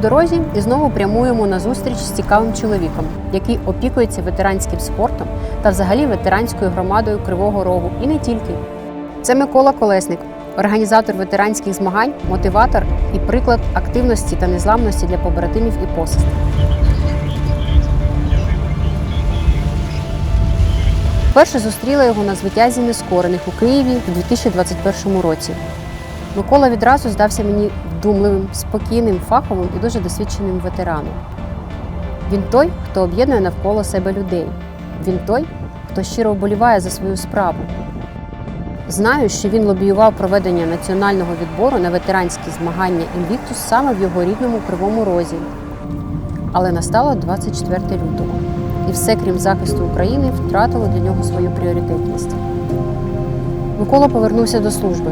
дорозі і знову прямуємо на зустріч з цікавим чоловіком, який опікується ветеранським спортом та взагалі ветеранською громадою Кривого Рогу. І не тільки. Це Микола Колесник, організатор ветеранських змагань, мотиватор і приклад активності та незламності для побратимів і посестер. Перше зустріла його на звитязі нескорених у Києві у 2021 році. Микола відразу здався мені вдумливим, спокійним, фаховим і дуже досвідченим ветераном. Він той, хто об'єднує навколо себе людей. Він той, хто щиро вболіває за свою справу. Знаю, що він лобіював проведення національного відбору на ветеранські змагання Інвіктус саме в його рідному Кривому Розі. Але настало 24 лютого, і все, крім захисту України, втратило для нього свою пріоритетність. Микола повернувся до служби,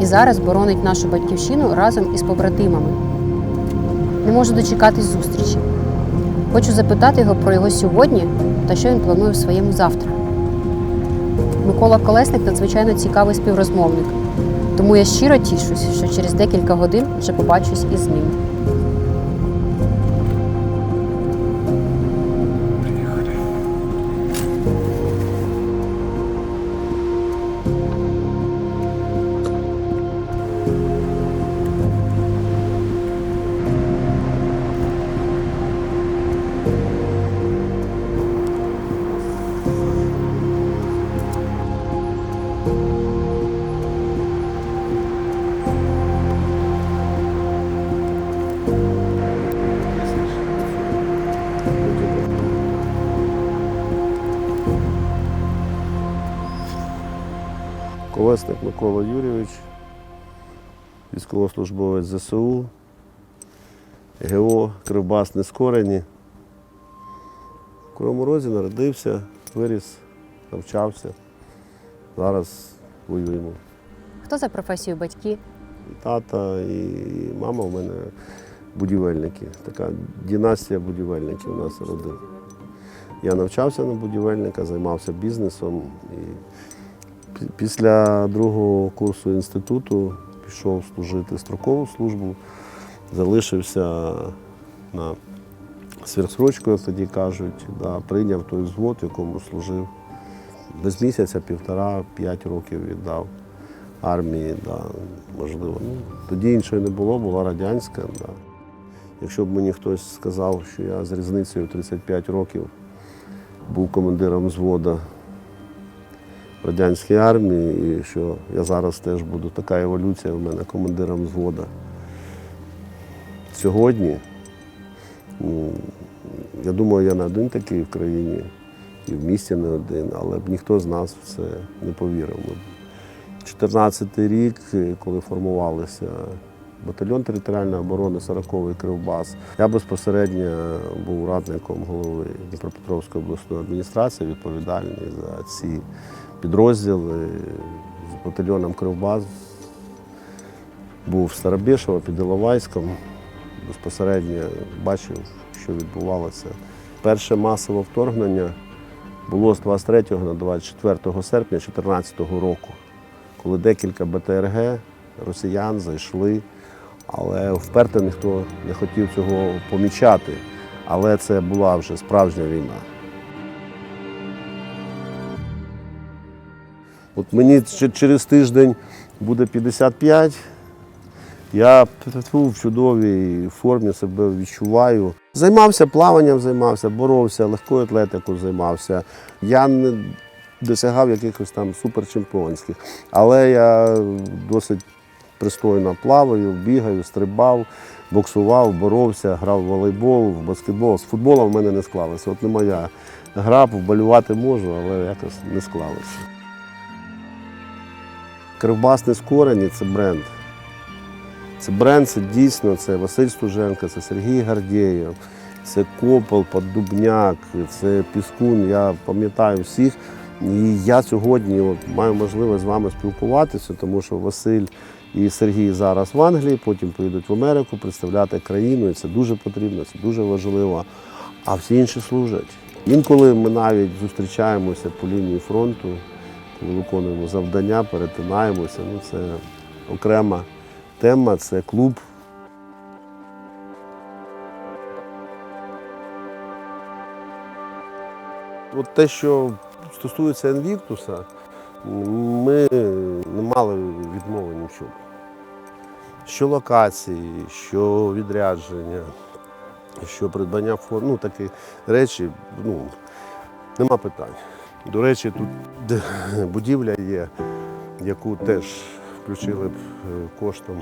і зараз боронить нашу батьківщину разом із побратимами. Не можу дочекатись зустрічі. Хочу запитати його про його сьогодні та що він планує в своєму завтра. Микола Колесник надзвичайно цікавий співрозмовник, тому я щиро тішусь, що через декілька годин вже побачусь із ним. Колесник Микола Юрійович, військовослужбовець ЗСУ, ГО Кривбас Нескорені. В Кривому Розі народився, виріс, навчався. Зараз воюємо. Хто за професією батьки? І тата, і мама у мене будівельники. Така династія будівельників у нас родина. Я навчався на будівельника, займався бізнесом. І після другого курсу інституту пішов служити строкову службу, залишився на сверхсрочку, як тоді кажуть, да, прийняв той взвод, якому служив. Без місяця, півтора-п'ять років віддав армії, да, можливо. Ну, тоді іншої не було, була радянська. Да. Якщо б мені хтось сказав, що я з різницею 35 років був командиром взвода в радянській армії, і що я зараз теж буду така еволюція в мене командиром взвода. Сьогодні, ну, я думаю, я не один такий в країні, і в місті не один, але б ніхто з нас в це не повірив. 14-й рік, коли формувалися батальйон територіальної оборони 40-й Кривбас, я безпосередньо був радником голови Дніпропетровської обласної адміністрації, відповідальний за ці підрозділи з батальйоном Кривбас. Був в Старобєшево під Іловайськом, безпосередньо бачив, що відбувалося. Перше масове вторгнення було з 23 на 24 серпня 2014 року, коли декілька БТРГ росіян зайшли, але вперто ніхто не хотів цього помічати. Але це була вже справжня війна. От мені через тиждень буде 55. Я в чудовій формі себе відчуваю. Займався плаванням, займався, боровся, легкою атлетикою займався. Я не досягав якихось там суперчемпіонських, але я досить пристойно плаваю, бігаю, стрибав, боксував, боровся, грав в волейбол, в баскетбол. З футболом в мене не склалося. От не моя грав, вболювати можу, але якось не склалося. Кривбас Нескорені це бренд. Це бренд, це дійсно це Василь Стуженко, це Сергій Гардєєв, це Копол, Поддубняк, це Піскун. Я пам'ятаю всіх. І я сьогодні от, маю можливість з вами спілкуватися, тому що Василь і Сергій зараз в Англії, потім поїдуть в Америку представляти країну, і це дуже потрібно, це дуже важливо. А всі інші служать. Інколи ми навіть зустрічаємося по лінії фронту, коли виконуємо завдання, перетинаємося. Ну, це окрема тема, це клуб. От те, що стосується Інвіктуса, ми не мали відмови ні в чому. Що локації, що відрядження, що придбання форм, ну такі речі, ну, нема питань. До речі, тут будівля є, яку теж включили б е, коштом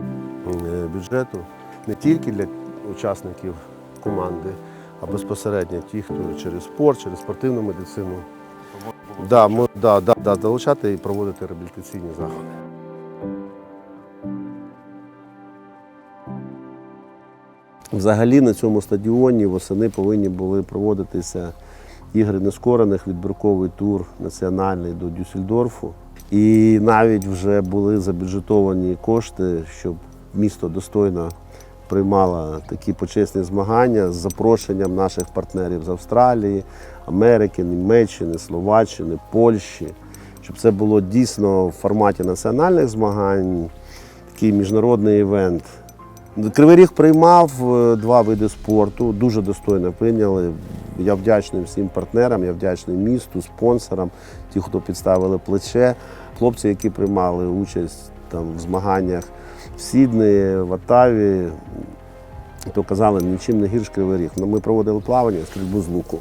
е, бюджету не тільки для учасників команди, а безпосередньо ті, хто через спорт, через спортивну медицину. Да, мо- да, да, да, долучати і проводити реабілітаційні заходи. Взагалі на цьому стадіоні восени повинні були проводитися ігри нескорених, відбірковий тур національний до Дюссельдорфу. І навіть вже були забюджетовані кошти, щоб місто достойно приймало такі почесні змагання з запрошенням наших партнерів з Австралії, Америки, Німеччини, Словаччини, Польщі, щоб це було дійсно в форматі національних змагань, такий міжнародний івент. Кривий Ріг приймав е, два види спорту, дуже достойно прийняли. Я вдячний всім партнерам, я вдячний місту, спонсорам, ті, хто підставили плече. Хлопці, які приймали участь там, в змаганнях в Сіднеї, в Оттаві, то казали, нічим не гірш Кривий Ріг. Ну, Ми проводили плавання, стрільбу з луку.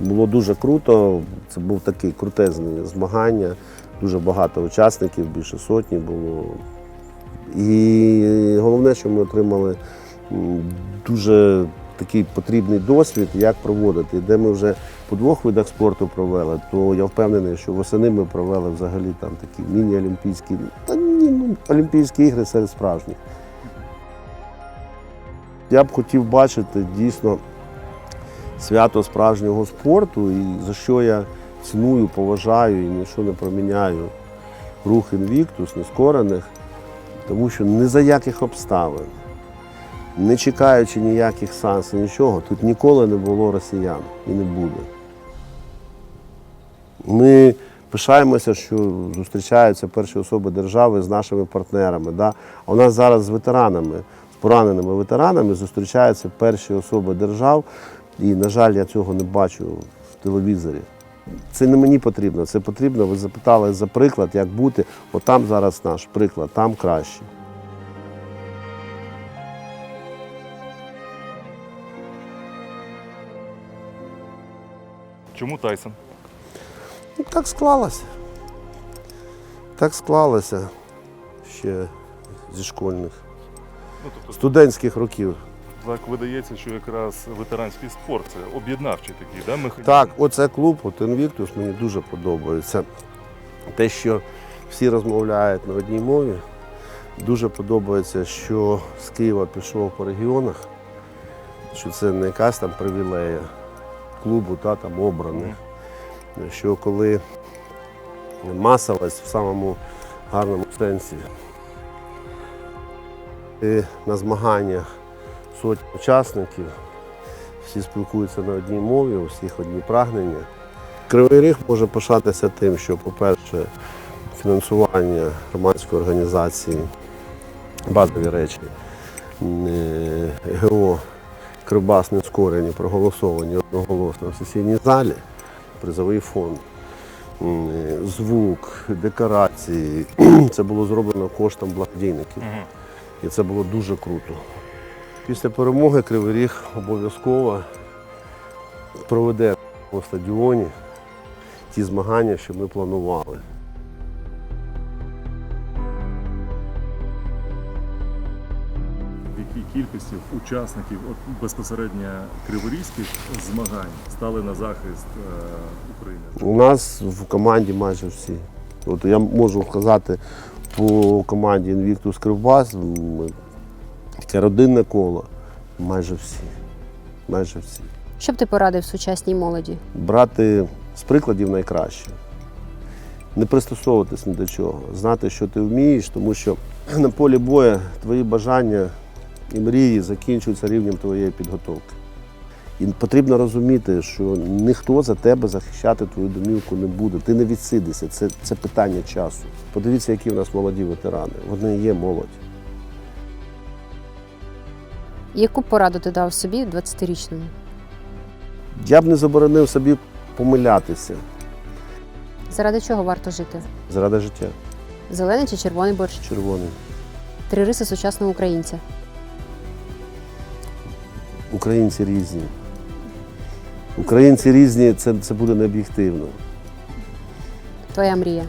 Було дуже круто. Це був такий крутезний змагання. Дуже багато учасників, більше сотні було. І головне, що ми отримали дуже такий потрібний досвід, як проводити. Де ми вже по двох видах спорту провели, то я впевнений, що восени ми провели взагалі там такі міні-олімпійські, ну, Олімпійські ігри серед справжніх. Я б хотів бачити дійсно свято справжнього спорту, і за що я ціную, поважаю і нічого не проміняю рух інвіктус, нескорених. Тому що ні за яких обставин, не чекаючи ніяких санкцій, нічого, тут ніколи не було росіян і не буде. Ми пишаємося, що зустрічаються перші особи держави з нашими партнерами. Да? А у нас зараз з ветеранами, з пораненими ветеранами зустрічаються перші особи держав, і, на жаль, я цього не бачу в телевізорі. Це не мені потрібно, це потрібно. Ви запитали за приклад, як бути. От там зараз наш приклад, там краще. Чому Тайсон? Ну, так склалося. Так склалося ще зі школьних, Ну, тобто, студентських років. так видається, що якраз ветеранський спорт це об'єднавчий такий, да, механізм? Так, оце клуб, от Invictus мені дуже подобається. Те, що всі розмовляють на одній мові. Дуже подобається, що з Києва пішов по регіонах, що це не якась там привілея клубу та, там, обраних. Що коли масовість в самому гарному сенсі і на змаганнях сотні учасників, всі спілкуються на одній мові, у всіх одні прагнення. Кривий Ріг може пишатися тим, що, по-перше, фінансування громадської організації, базові речі, е, ГО Кривбас нескорені, проголосовані одноголосно в сесійній залі, призовий фонд, звук, декорації. Це було зроблено коштом благодійників. І це було дуже круто. Після перемоги Кривий Ріг обов'язково проведе у стадіоні ті змагання, що ми планували. Кількості учасників от, безпосередньо криворізьких змагань стали на захист е, України? У нас в команді майже всі. От я можу сказати по команді Invictus Кривбас, ми таке родинне коло. Майже всі. Майже всі. Що б ти порадив сучасній молоді? Брати з прикладів найкраще. Не пристосовуватись ні до чого, знати, що ти вмієш, тому що на полі бою твої бажання і мрії закінчуються рівнем твоєї підготовки. І потрібно розуміти, що ніхто за тебе захищати твою домівку не буде. Ти не відсидишся, це, це питання часу. Подивіться, які в нас молоді ветерани. Вони є молодь. Яку пораду ти дав собі 20-річному? Я б не заборонив собі помилятися Заради чого варто жити? заради життя. Зелений чи червоний борщ? Червоний. Три риси сучасного українця. Українці різні. Українці різні, це, це буде не об'єктивно. Твоя мрія.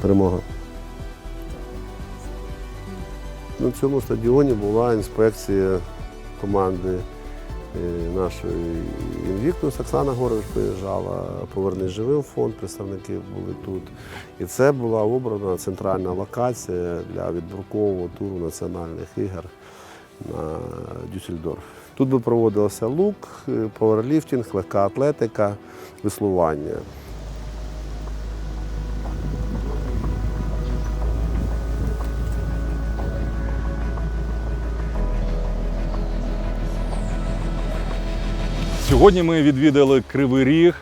Перемога. На цьому стадіоні була інспекція команди е, нашої Invictus. Оксана Горович приїжджала, поверни живим фонд, представники були тут. І це була обрана центральна локація для відбіркового туру національних ігор Дюссельдорф. Тут би проводилося лук, е, пауерліфтинг, легка атлетика, веслування. Сьогодні ми відвідали Кривий Ріг.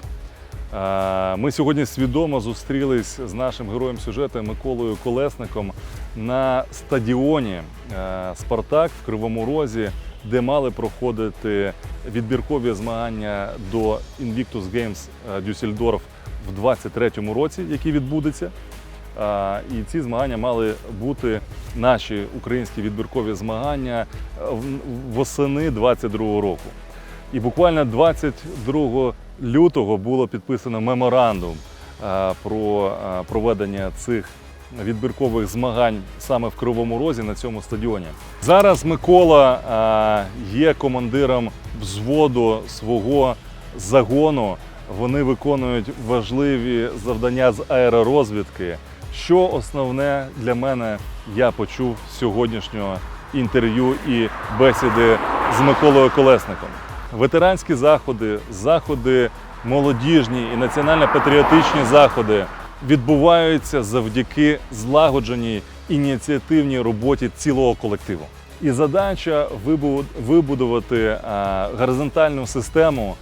Е, Ми сьогодні свідомо зустрілись з нашим героєм сюжету Миколою Колесником на стадіоні е, Спартак в Кривому Розі, де мали проходити відбіркові змагання до Invictus Games е, Дюссельдорф в 23-му році, який відбудеться. Е, І ці змагання мали бути наші українські відбіркові змагання восени 22-го року. І буквально 22 лютого було підписано меморандум про проведення цих відбіркових змагань саме в Кривому Розі на цьому стадіоні. Зараз Микола е, є командиром взводу свого загону. Вони виконують важливі завдання з аеророзвідки. Що основне для мене я почув з сьогоднішнього інтерв'ю і бесіди з Миколою Колесником. Ветеранські заходи, заходи молодіжні і національно-патріотичні заходи відбуваються завдяки злагодженій ініціативній роботі цілого колективу. І задача вибудувати горизонтальну систему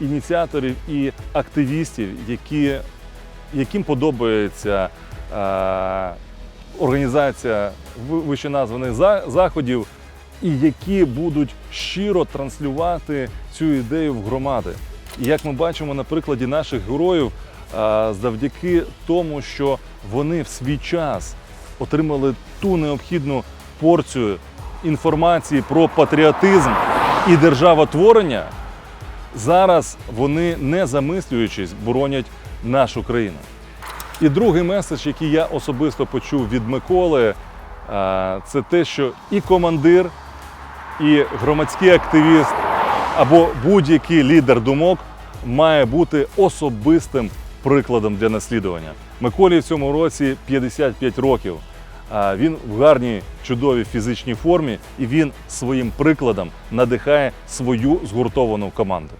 ініціаторів і активістів, які, яким подобається організація ви- вищеназваних за- заходів, і які будуть щиро транслювати цю ідею в громади. І як ми бачимо на прикладі наших героїв, завдяки тому, що вони в свій час отримали ту необхідну порцію інформації про патріотизм і державотворення, зараз вони, не замислюючись, боронять нашу країну. І другий меседж, який я особисто почув від Миколи, це те, що і командир, і громадський активіст або будь-який лідер думок має бути особистим прикладом для наслідування. Миколі в цьому році 55 років. Він в гарній, чудовій фізичній формі, і він своїм прикладом надихає свою згуртовану команду.